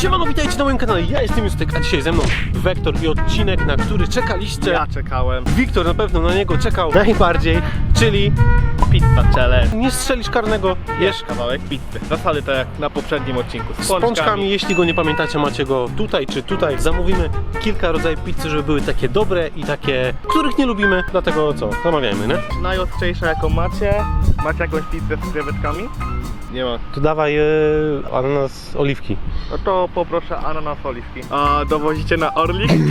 Siemano, witajcie na moim kanale, ja jestem Justek, a dzisiaj ze mną Wektor i odcinek, na który czekaliście. Ja czekałem. Wiktor na pewno na niego czekał najbardziej, czyli Pizza challenge. nie strzelisz karnego, jesz kawałek pizzy. Zasady tak jak na poprzednim odcinku. Z z pączkami. Jeśli go nie pamiętacie, macie go tutaj czy tutaj. Zamówimy kilka rodzajów pizzy, żeby były takie dobre i takie, których nie lubimy, dlatego co, zamawiajmy, nie? Najostrzejsza jaką macie. Macie jakąś pizzę z krewetkami? Nie ma. To dawaj e, ananas oliwki. No to poproszę ananas oliwki. A dowozicie na Orlik?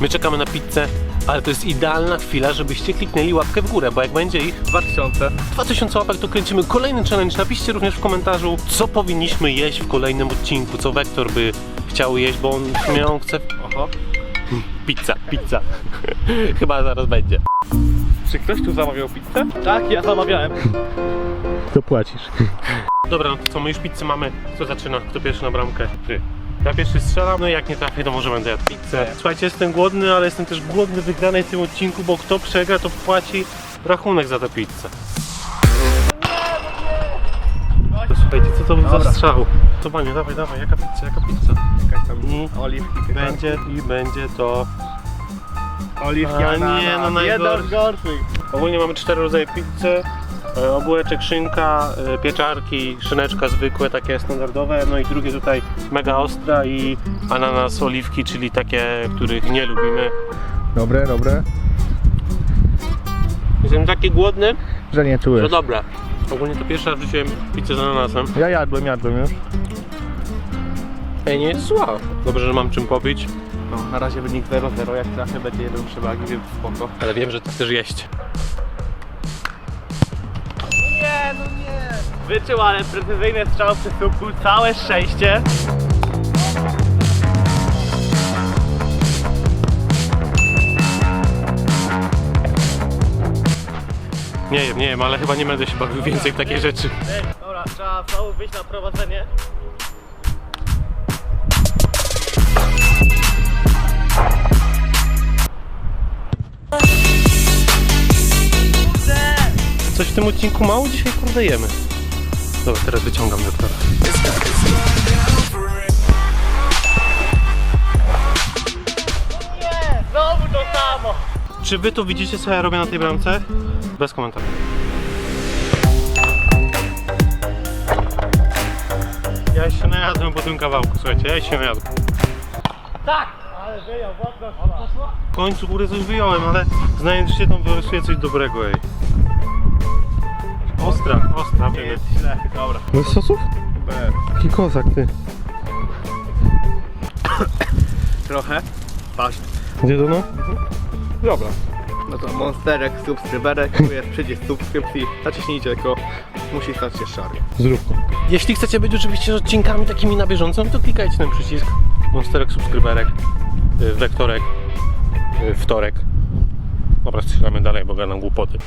My czekamy na pizzę, ale to jest idealna chwila, żebyście kliknęli łapkę w górę, bo jak będzie ich 2000. 2000 łapek, to kręcimy kolejny challenge. Napiszcie również w komentarzu, co powinniśmy jeść w kolejnym odcinku, co Wektor by chciał jeść, bo on w sumie on chce Oho. pizza, pizza. Chyba zaraz będzie. Czy ktoś tu zamawiał pizzę? Tak, ja zamawiałem. To płacisz. Dobra, no to co, my już pizzę mamy. Kto zaczyna? Kto pierwszy na bramkę? Ty. Ja pierwszy strzelam, no i jak nie trafię, to może będę jadł pizzę. Słuchajcie, jestem głodny, ale jestem też głodny wygranej w tym odcinku, bo kto przegra, to płaci rachunek za tę pizzę. To słuchajcie, co to był za Dobra. strzał? To panie, dawaj, dawaj, jaka pizza, jaka pizza? Jakaś tam I oliwki. będzie, i będzie to... Oliwki, A, ananas. nie, no z gorszych. Ogólnie mamy cztery rodzaje pizzy. E, Ogóreczek, szynka, e, pieczarki, szyneczka zwykłe, takie standardowe, no i drugie tutaj mega ostra i ananas, oliwki, czyli takie, których nie lubimy. Dobre, dobre. Jestem taki głodny, Że nie że czujesz. dobra. Ogólnie to pierwszy raz wrzuciłem pizzę z ananasem. Ja jadłem, jadłem już. Ej, nie jest zła. Dobrze, że mam czym popić, No, na razie wynik 0-0, jak trafię będzie jeden przewagi, więc spoko. ale wiem, że ty chcesz jeść. Nie, no nie. Wyczuł, ale precyzyjny strzał przy słupku, całe szczęście. Nie wiem, nie wiem, ale chyba nie będę się bawił więcej w takie rzeczy. Dobra, trzeba znowu wyjść na prowadzenie. Coś w tym odcinku mało dzisiaj kurde jemy. Dobra, teraz wyciągam doktora. Nie, znowu to samo. Czy wy to widzicie, co ja robię na tej bramce? Bez komentarzy. Ja się najadłem po tym kawałku, słuchajcie, ja się najadłem. Tak, ale wyjął, poszło. W końcu góry coś wyjąłem, ale znając się tam wyrysuję coś dobrego, ej. Ostra, ostra. Nie jest źle, dobra. Bez sosów? Bez. Taki kozak, ty. Trochę. Patrz. Gdzie to no? Dobra. No to monsterek, subskryberek, tu jest przycisk subskrypcji. Naciśnijcie tylko, musi stać się szary. Zrób to. Jeśli chcecie być oczywiście z odcinkami takimi na bieżąco, no to klikajcie ten przycisk. Monsterek, subskryberek, y, wektorek, y, wtorek. Dobra, strzelamy dalej, bo gadam głupoty.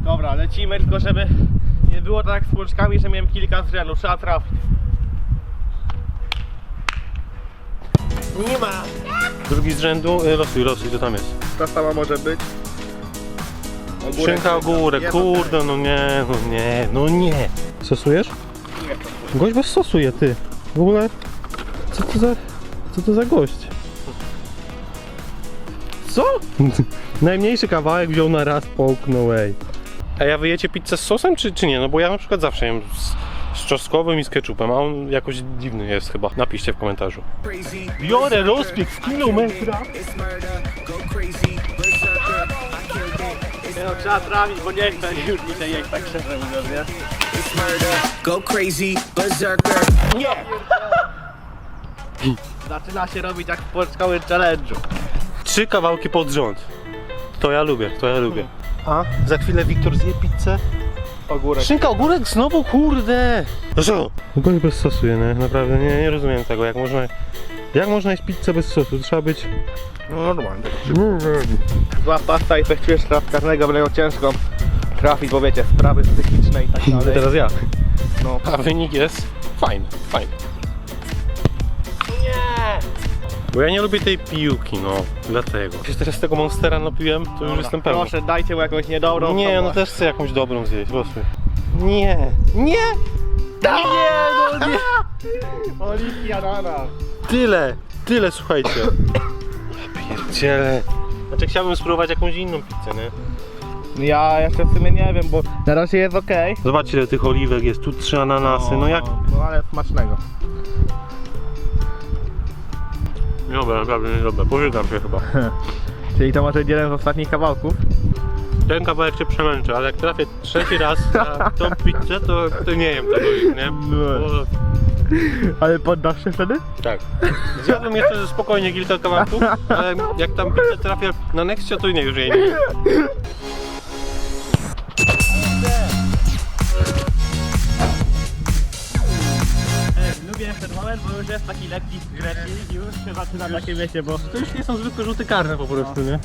Dobra, lecimy, tylko żeby nie było tak z pączkami, że miałem kilka z rzędu. Trzeba trafić. Nie ma! Drugi z rzędu, y, losuj, losuj, co tam jest? Ta sama może być. Szynka, ogórek, Nie, kurde, no nie, no nie, no nie. Sosujesz? Nie, Gość bez sosu je, ty. W ogóle, co to za, co to za gość? Co? Najmniejszy kawałek wziął na raz, połknął, ej. A ja wyjecie pizzę z sosem, czy, czy nie? No bo ja na przykład zawsze jem z, z czosnkowym i z ketchupem, a on jakoś dziwny jest chyba. Napiszcie w komentarzu. Biorę rozpiek z kilometra. No, trzeba trafić, bo nie chcę już mi się jeść, tak szczerze mówiąc, nie? Go crazy, berserker. Nie! Zaczyna się robić jak w pączkowym challenge'u. Trzy kawałki pod rząd. To ja lubię, to ja lubię. A za chwilę Wiktor zje pizzę. Ogórek. Szynka, ogórek znowu, kurde! No co? Gość bez sosu nie? Naprawdę nie, nie rozumiem tego, jak można... Jak można jeść pizzę bez sosu? Trzeba być... No normalnie. Zła pasta i coś czujesz teraz karnego, będą ciężko trafić, bo wiecie, sprawy psychiczne i tak dalej. Teraz ja. No. A wynik jest fajny, fajny. Nie! Bo ja nie lubię tej piłki, no. Dlatego. Jak się teraz tego monstera napiłem, to już jestem pewny. Proszę, dajcie mu jakąś niedobrą. Nie, no też chcę jakąś dobrą zjeść, proszę. Nie, nie! Nie, no nie! Oliwki ananas. Tyle, tyle, słuchajcie. Ja pierdzielę. Znaczy chciałbym spróbować jakąś inną pizzę, nie? Ja jeszcze w sumie nie wiem, bo na razie jest okej. Zobaczcie ile tych oliwek jest, tu trzy ananasy, no jak... No ale smacznego. Dobra, naprawdę nie dobra, pożygam się chyba. Czyli to może jeden z ostatnich kawałków. Ten kawałek się przemęczę, ale jak trafię trzeci raz na tą pizzę, to, to nie jem tego już, nie? No. Bo, Ale poddasz się wtedy? tak. Zjadłem jeszcze spokojnie kilka kawałków, ale jak tam pizzę trafię na nexcie, to nie, już jej nie. Lubię ten moment, bo już jest taki lekki grzecznik i już się zaczyna takie wiecie, bo... To już nie są zwykłe rzuty karne po prostu? Nie,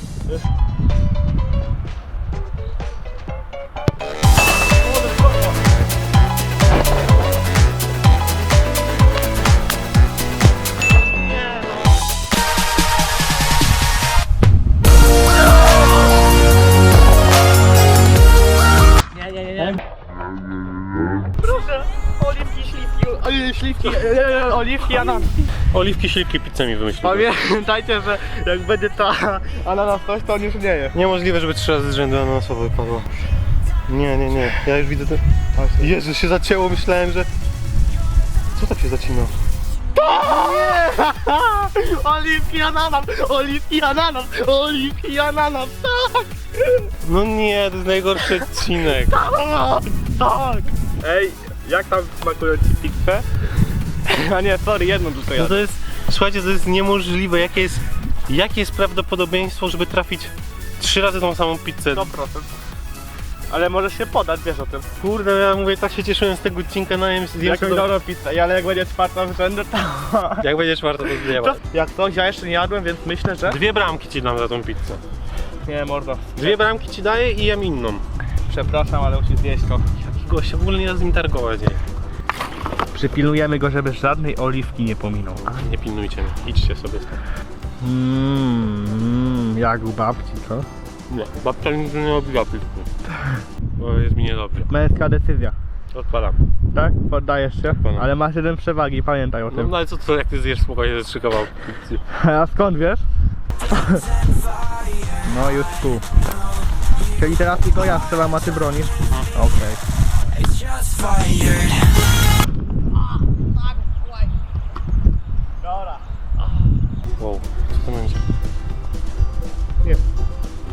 śliwki, śliwki, e, e, oliwki, ananas. Oliwki, śliwki, pizzę mi wymyśliłem. Pamiętajcie, że jak będzie ta ananas coś, to on już nie je. Niemożliwe, żeby trzy razy z rzędu ananasowo wypadło. Nie, nie, nie. Ja już widzę to. Jezu, się zacięło, myślałem, że... Co tak się zacina? Oliwki, ananas, oliwki, ananas, oliwki, ananas, tak! No nie, to jest najgorszy odcinek. Tak, tak! Ej, jak tam smakują ci pizze? A nie, sorry, jedną tylko No to jest... Słuchajcie, to jest niemożliwe. Jakie jest, jakie jest prawdopodobieństwo, żeby trafić trzy razy tą samą pizzę? 100%. Ale możesz się podać, wiesz o tym. Kurde, ja mówię, tak się cieszyłem z tego odcinka, najem zjem Jakąś sobie... dobrą pizzę, ale jak będzie czwarta z rzędu, to... Jak będzie czwarta, to zjeba. Jak coś, ja jeszcze nie jadłem, więc myślę, że... Dwie bramki ci dam za tą pizzę. Nie, mordo. Dwie bramki ci daję i jem inną. Przepraszam, ale musisz zjeść to. Gość, w ogóle nie da z nim targować. Nie, Przypilnujemy go, żeby żadnej oliwki nie pominął. nie pilnujcie mnie, idźcie sobie stąd. Mmm, jak u babci, co? Nie, babcia nigdy nie robiła pizzki. Bo jest mi niedobrze. Męska decyzja. Odpalam. Tak? Poddajesz się? Ale masz jeden przewagi, pamiętaj o No, tym. no ale co, co jak ty zjesz spokojnie ze trzy kawałki pizzy? A skąd wiesz? No już tu. Czyli teraz tylko ja strzelam, a ty bronisz? Okej. Dobra. Wow, co to będzie? Jest.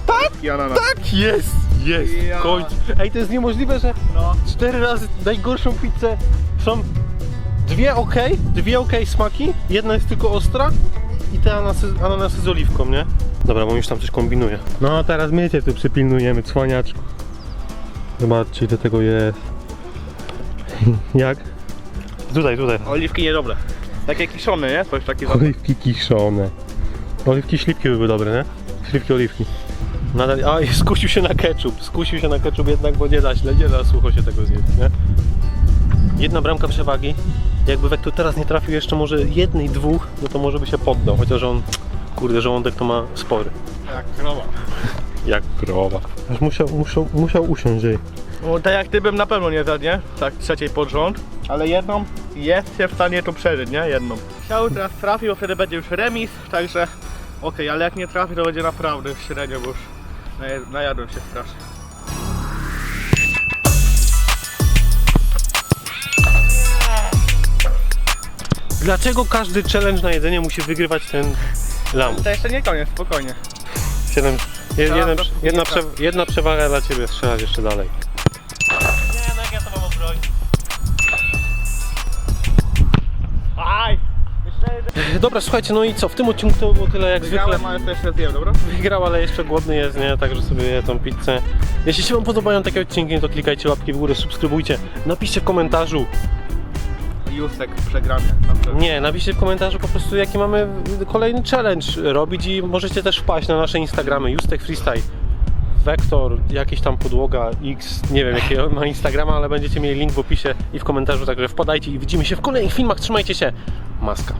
Tak? Ja na Tak, jest, jest, Ja. w końcu. Ej, to jest niemożliwe, że No. cztery razy najgorszą pizzę są dwie ok, dwie ok smaki, jedna jest tylko ostra i te ananasy, ananasy z oliwką, nie? Dobra, bo już tam coś kombinuje. No a teraz my cię tu przypilnujemy, cwaniaczku. Zobaczcie, ile tego jest. Jak? Tutaj, tutaj. Oliwki niedobre. Takie kiszone, nie? Coś takiego. Oliwki kiszone. Oliwki śliwki były dobre, nie? Śliwki oliwki. Nadal, a skusił się na ketchup. Skusił się na ketchup jednak, bo nie da źle, nie da sucho się tego zjeść, nie? Jedna bramka przewagi. Jakby Wektor teraz nie trafił jeszcze może jednej, dwóch, no to może by się poddał. Chociaż on, kurde, żołądek to ma spory. Jak krowa. Jak krowa. Aż musiał, musiał, musiał usiąść jej. No, tak jak ty bym na pewno nie zjadł, nie? Tak trzeciej pod rząd. Ale jedną jest się w stanie tu przeżyć, nie? Jedną. Chciał teraz trafił, bo wtedy będzie już remis, także okej, ale jak nie trafi, to będzie naprawdę średnio, bo już naje- najadłem się strasznie. Dlaczego każdy challenge na jedzenie musi wygrywać ten lamus? To jeszcze nie koniec, spokojnie. Siedem, je, jeden, jedna, prze, jedna przewaga dla ciebie, strzelać jeszcze dalej. Nie, no jak ja to mam obronić? Aj! Że Dobra, słuchajcie, no i co? W tym odcinku to było tyle jak zwykle. wygrałem, ale to jeszcze zjem, dobra? Wygrał, ale jeszcze głodny jest, nie? Także sobie je tą pizzę. Jeśli się Wam podobają takie odcinki, to klikajcie łapki w górę, subskrybujcie. Napiszcie w komentarzu. Jusek przegrany. Nie, napiszcie w komentarzu po prostu jaki mamy kolejny challenge robić i możecie też wpaść na nasze Instagramy. Justek Freestyle. Wektor, jakieś tam podłoga X, nie wiem jakiego ma Instagrama, ale będziecie mieli link w opisie i w komentarzu, także wpadajcie i widzimy się w kolejnych filmach. Trzymajcie się. Maska.